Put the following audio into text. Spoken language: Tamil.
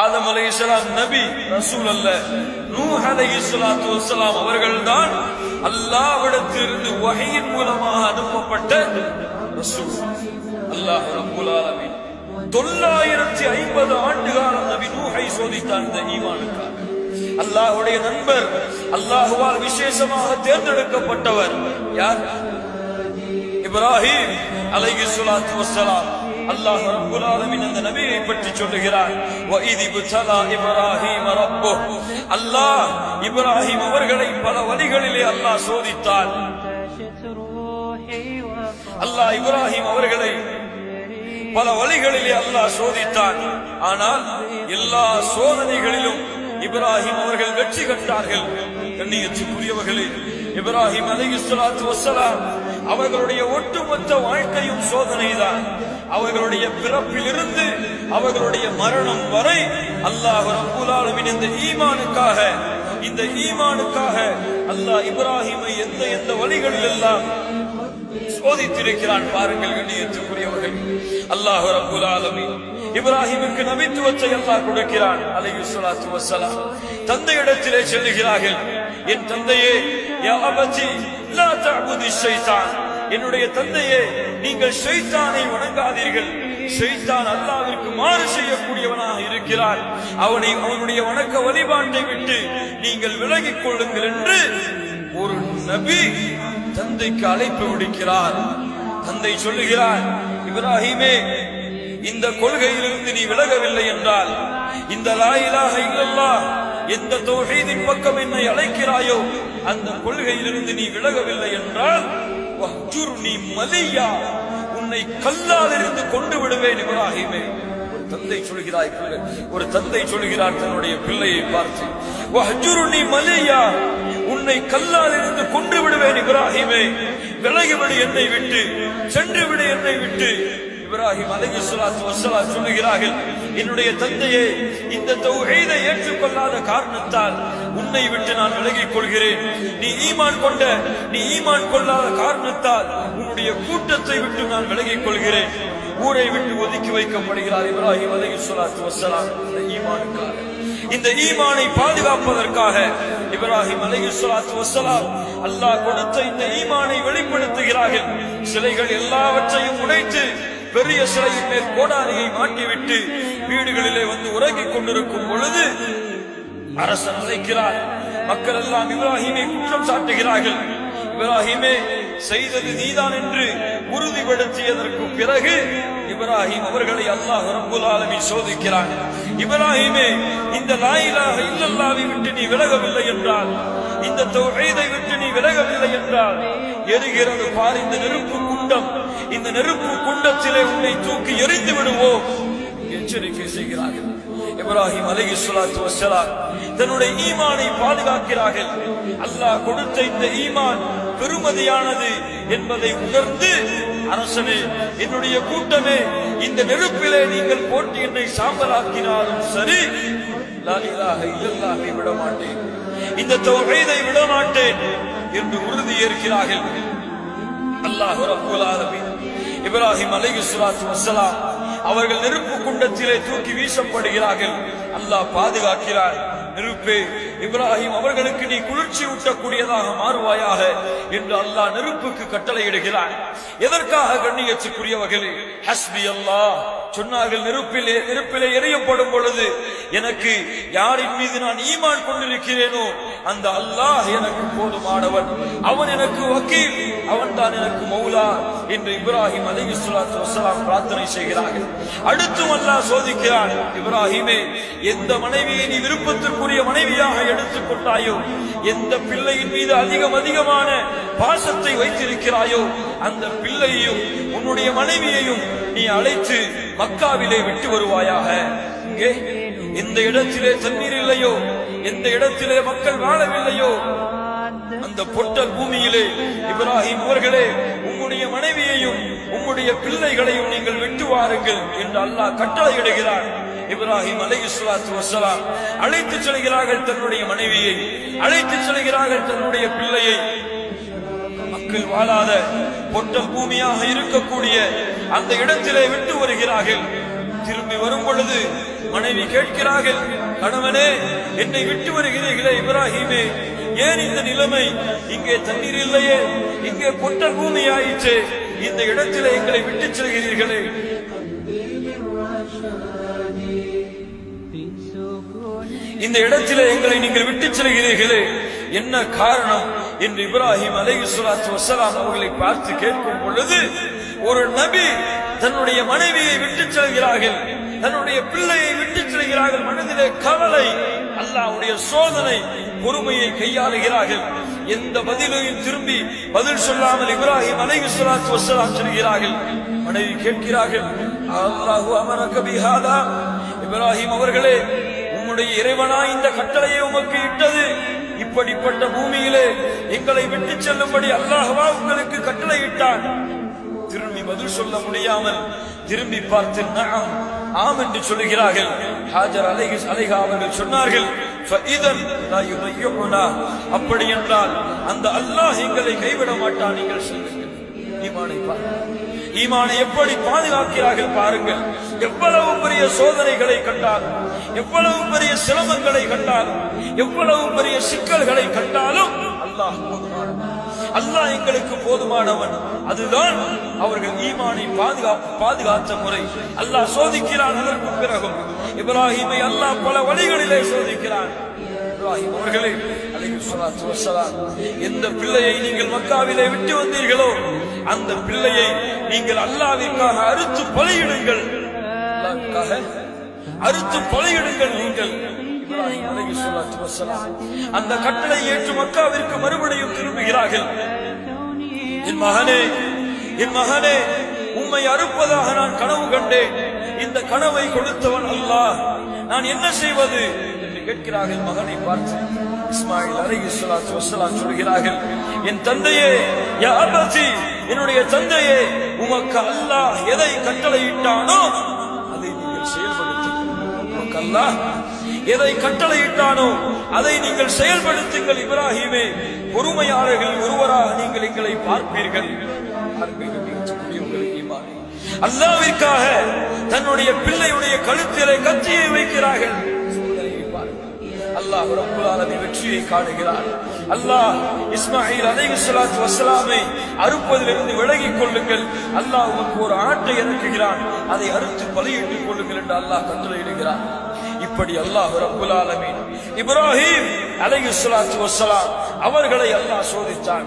ஆதம் அலை இஸ்லாம் நபி ரசூல் அல்ல நூ அலை இஸ்லாத்து வசலாம் அவர்கள்தான் அல்லாவிடத்திலிருந்து வகையின் மூலமாக அனுப்பப்பட்ட ரசூல். அல்லாஹ் ரபுல் ஆலமின். தொள்ளாயிரத்தி ஐம்பது ஆண்டு காலம் நபி நூஹை சோதித்தான் இந்த ஈமானுக்காக. அல்லாஹுடைய நண்பர் அல்லாஹுவால் விசேஷமாக தேர்ந்தெடுக்கப்பட்டவர் யார்? இப்ராஹிம் அலைஹி சுலாத்து வசலாம் அல்லாஹ் ரப்புல் ஆலமீன் அந்த நபியை பற்றி சொல்லுகிறார். வ இதிபுதலா இப்ராஹீம் ரப்பு அல்லாஹ் இப்ராஹிம் அவர்களை பல வழிகளிலே அல்லாஹ் சோதித்தார். அல்லாஹ் இப்ராஹிம் அவர்களை பல வழிகளிலே அல்லாஹ் சோதித்தான். ஆனால் எல்லா சோதனைகளிலும் இப்ராஹிம் அவர்கள் வெற்றி கண்டார்கள். கண்ணியத்துக்குரியவர்களே இப்ராஹிம் அலி இஸ்லாத்து வசலாம் அவர்களுடைய ஒட்டுமொத்த வாழ்க்கையும் சோதனை அவர்களுடைய பிறப்பிலிருந்து அவர்களுடைய மரணம் வரை அல்லாஹ் ரப்புல் இந்த ஈமானுக்காக இந்த ஈமானுக்காக அல்லாஹ் இப்ராஹிமை எந்த எந்த வழிகளில் எல்லாம் சோதித்திருக்கிறான் பாருங்கள் கண்ணியத்துக்குரியவர்கள். அல்லாஹ் ரப்புல் ஆலமீன் இப்ராஹிமுக்கு நபித்துவத்தை அல்லாஹ் கொடுக்கிறான் அலையு சலாத்து வசலாம் தந்தை இடத்திலே செல்லுகிறார்கள் என் தந்தையே யா என்னுடைய தந்தையே நீங்கள் ஷைத்தானை வணங்காதீர்கள். ஷைத்தான் அல்லாவிற்கு மாறு செய்யக்கூடியவனாக இருக்கிறார் அவனை அவனுடைய வணக்க வழிபாட்டை விட்டு நீங்கள் விலகிக் கொள்ளுங்கள் என்று ஒரு நபி தந்தைக்கு அழைப்பு விடுக்கிறார். தந்தை சொல்லுகிறார் இப்ராஹிமே இந்த கொள்கையிலிருந்து நீ விலகவில்லை என்றால் இந்த லாயிலாக இல்லல்லா எந்த தொகைதின் பக்கம் என்னை அழைக்கிறாயோ அந்த கொள்கையிலிருந்து நீ விலகவில்லை என்றால் நீ மலியா உன்னை கல்லால் இருந்து கொண்டு விடுவேன் இப்ராஹிமே. ஒரு தந்தை சொல்கிறாய் பிள்ளை ஒரு தந்தை சொல்கிறார் தன்னுடைய பிள்ளையை பார்த்து நீ மலையா உன்னை கல்லால் இருந்து கொண்டு விடுவேன் இப்ராஹிமே. விலகிவிடு என்னை விட்டு சென்று விடு என்னை விட்டு. இப்ராஹிம் அலகி சுலாத்து சொல்லுகிறார்கள் என்னுடைய தந்தையை இந்த தொகையை ஏற்றுக்கொள்ளாத காரணத்தால் உன்னை விட்டு நான் விலகிக் கொள்கிறேன். நீ ஈமான் கொண்ட நீ ஈமான் கொள்ளாத காரணத்தால் உன்னுடைய கூட்டத்தை விட்டு நான் விலகிக் கொள்கிறேன். ஊரை விட்டு ஒதுக்கி வைக்கப்படுகிறார் இப்ராஹிம் அலைஹி சொல்லாத்து வசலாம் இந்த ஈமானுக்காக. இந்த ஈமானை பாதுகாப்பதற்காக இப்ராஹிம் அலைஹி சொல்லாத்து வசலாம் அல்லாஹ் கொடுத்த இந்த ஈமானை வெளிப்படுத்துகிறார்கள். சிலைகள் எல்லாவற்றையும் உடைத்து பெரிய சிலையின் மேல் கோடாரியை மாட்டிவிட்டு வீடுகளிலே வந்து உறங்கிக் கொண்டிருக்கும் பொழுது அரசன் அழைக்கிறார். மக்கள் எல்லாம் இப்ராஹிமை குற்றம் சாட்டுகிறார்கள். இப்ராஹிமே செய்தது நீதான் என்று உறுதிப்படுத்தியதற்கு பிறகு இப்ராஹிம் அவர்களை அல்லாஹ் ரப்புல் ஆலமீன் சோதிக்கிறான். இப்ராஹிமே இந்த லாயிலாக இல்லல்லாவை விட்டு நீ விலகவில்லை என்றால் இந்த தொகைதை விட்டு நீ விலகவில்லை என்றால் எரிகிறது பார் இந்த நெருப்பு குண்டம். இந்த நெருப்பு குண்டத்திலே உன்னை தூக்கி எரிந்து விடுவோம். எச்சரிக்கை செய்கிறார்கள் இப்ராஹிம் அலகி சுலாத்து வசலாம் தன்னுடைய ஈமானை பாதுகாக்கிறார்கள். அல்லாஹ் கொடுத்த இந்த ஈமான் பெருமதியானது என்பதை உணர்ந்து அரசனே என்னுடைய கூட்டமே இந்த நெருப்பிலே நீங்கள் போட்டு என்னை சாம்பலாக்கினாலும் சரி லா விட மாட்டேன் இந்த தொகைதை விட மாட்டேன் என்று உறுதி ஏற்கிறார்கள் அல்லாஹ் ரப்புல் ஆலமீன். இப்ராஹிம் அலைஹி ஸலாத்து வஸலாம் அவர்கள் நெருப்பு குண்டத்திலே தூக்கி வீசப்படுகிறார்கள். அல்லாஹ் பாதுகாக்கிறார் நெருப்பே இப்ராஹிம் அவர்களுக்கு நீ குளிர்ச்சி ஊட்டக்கூடியதாக மாறுவாயாக என்று அல்லாஹ் நெருப்புக்கு கட்டளையிடுகிறார் எதற்காக கண்ணியத்துக்குரியவர்களே? ஹஸ்பி அல்லாஹ். சொன்னார்கள் நெருப்பிலே நெருப்பிலே எரியப்படும் பொழுது எனக்கு யாரின் மீது நான் ஈமான் கொண்டிருக்கிறேனோ அந்த அல்லாஹ் எனக்கு போதுமானவன். அவன் எனக்கு வக்கீல். அவன் தான் எனக்கு மௌலா. என்று இப்ராஹிம் அலைஹி ஸலாத்து பிரார்த்தனை செய்கிறார்கள். அடுத்தும் அல்லாஹ் சோதிக்கிறான் இப்ராஹிமே எந்த மனைவியை நீ விருப்பத்திற்குரிய மனைவியாக எடுத்துக் கொண்டாயோ எந்த பிள்ளையின் மீது அதிகம் அதிகமான பாசத்தை வைத்திருக்கிறாயோ அந்த பிள்ளையையும் உன்னுடைய மனைவியையும் நீ அழைத்து மக்காவிலே விட்டு வருவாயாக. இங்கே இடத்திலே தண்ணீர் இல்லையோ? எந்த இடத்திலே மக்கள் வாழவில்லையோ அந்த பொட்டல் பூமியிலே இப்ராஹிம் அவர்களே உங்களுடைய மனைவியையும் உங்களுடைய பிள்ளைகளையும் நீங்கள் விட்டு வாருங்கள் என்று அல்லாஹ் கட்டளையிடுகிறார் இப்ராஹிம் அலை இஸ்லாத்து வசலாம் அழைத்து செல்கிறார்கள் தன்னுடைய மனைவியை அழைத்து செல்கிறார்கள் தன்னுடைய பிள்ளையை. மக்கள் வாழாத பொட்டல் பூமியாக இருக்கக்கூடிய அந்த இடத்திலே விட்டு வருகிறார்கள். திரும்பி வரும் பொழுது மனைவி கேட்கிறார்கள் கணவனே என்னை விட்டு வருகிறீர்களே இப்ராஹிமே ஏன் இந்த நிலைமை? இங்கே தண்ணீர் இல்லையே இங்கே கொட்ட பூமி ஆயிற்று இந்த இடத்திலே எங்களை விட்டு செல்கிறீர்களே. இந்த இடத்திலே எங்களை நீங்கள் விட்டு செல்கிறீர்களே என்ன காரணம்? என்று இப்ராஹிம் அலை சுலாத்து வசலாம் அவர்களை பார்த்து கேட்கும் பொழுது ஒரு நபி தன்னுடைய மனைவியை விட்டுச் செல்கிறார்கள். தன்னுடைய பிள்ளையை விட்டு செல்கிறார்கள். மனதிலே கவலை அல்லாவுடைய சோதனை பொறுமையை கையாளுகிறார்கள். எந்த பதிலையும் திரும்பி பதில் சொல்லாமல் இப்ராஹிம் அலைஹி ஸலாத்து வஸலாம் சொல்கிறார்கள். மனைவி கேட்கிறார்கள் அல்லாஹு அமரக பிஹாதா? இப்ராஹிம் அவர்களே உம்முடைய இறைவனா இந்த கட்டளையை உமக்கு இட்டது? இப்படிப்பட்ட பூமியிலே எங்களை விட்டு செல்லும்படி அல்லாஹ்வா உங்களுக்கு கட்டளை இட்டான். சொல்ல முடியாமல் திரும்பி பார்த்து நாம் ஆம் என்று சொல்கிறார்கள் ஹாஜர் அலை அலைகா அவர்கள் சொன்னார்கள் அப்படி என்றால் அந்த அல்லாஹ் எங்களை கைவிட மாட்டான் நீங்கள் சொல்லுங்கள். ஈமானை ஈமானை எப்படி பாதுகாக்கிறார்கள் பாருங்கள். எவ்வளவு பெரிய சோதனைகளை கண்டாலும் எவ்வளவு பெரிய சிரமங்களை கண்டாலும் எவ்வளவு பெரிய சிக்கல்களை கண்டாலும் அல்லாஹ் அல்லாஹ் எங்களுக்கு போதுமானவன். அதுதான் அவர்கள் ஈமானை பாதுகாப்பு பாதுகாத்த முறை. அல்லாஹ் சோதிக்கிறான் அதற்கு பிறகும். இப்ராஹிமை அல்லாஹ் பல வழிகளிலே சோதிக்கிறான். அவர்களே எந்த பிள்ளையை நீங்கள் மக்காவிலே விட்டு வந்தீர்களோ அந்த பிள்ளையை நீங்கள் அல்லாவிற்காக அறுத்து பலியிடுங்கள். அறுத்து பலியிடுங்கள் நீங்கள். அந்த கட்டளை ஏற்று மக்காவிற்கு மறுபடியும் திரும்புகிறார்கள். என் மகனே என் மகனே உம்மை அறுப்பதாக நான் கனவு கண்டேன். இந்த கனவை கொடுத்தவன் அல்லாஹ். நான் என்ன செய்வது என்று கேட்கிறார்கள் மகனை பார்த்து. இஸ்மாயில் அலைஹி ஸலாத்து வஸலாம் சொல்கிறார்கள் என் தந்தையே யா என்னுடைய தந்தையே உமக்கு அல்லாஹ் எதை கட்டளையிட்டானோ அதை நீங்கள் செயல்படுத்த உமக்கு அல்லாஹ் எதை கட்டளையிட்டானோ அதை நீங்கள் செயல்படுத்துங்கள் இப்ராஹிமே. பொறுமையாளர்கள் ஒருவராக நீங்கள் எங்களை பார்ப்பீர்கள். அல்லாவிற்காக தன்னுடைய பிள்ளையுடைய கழுத்திலே கத்தியை வைக்கிறார்கள். அல்லாஹ் ரப்புல் வெற்றியை காணுகிறார். அல்லாஹ் இஸ்மாயில் அலைஹிஸ்ஸலாத்து வஸ்ஸலாமை அறுப்பதிலிருந்து விலகிக் கொள்ளுங்கள். அல்லாஹ் உங்களுக்கு ஒரு ஆட்டை இறக்குகிறான் அதை அறுத்து பலியிட்டுக் கொள்ளுங்கள் என்று அல்லாஹ் கட்டளையிடுகிறான். இப்படி அல்லாஹ் ரப்புல் ஆலமீன். இப்ராஹிம் அலைஹிஸ்ஸலாத்து வஸ்ஸலாம் அவர்களை அல்லாஹ் சோதித்தான்.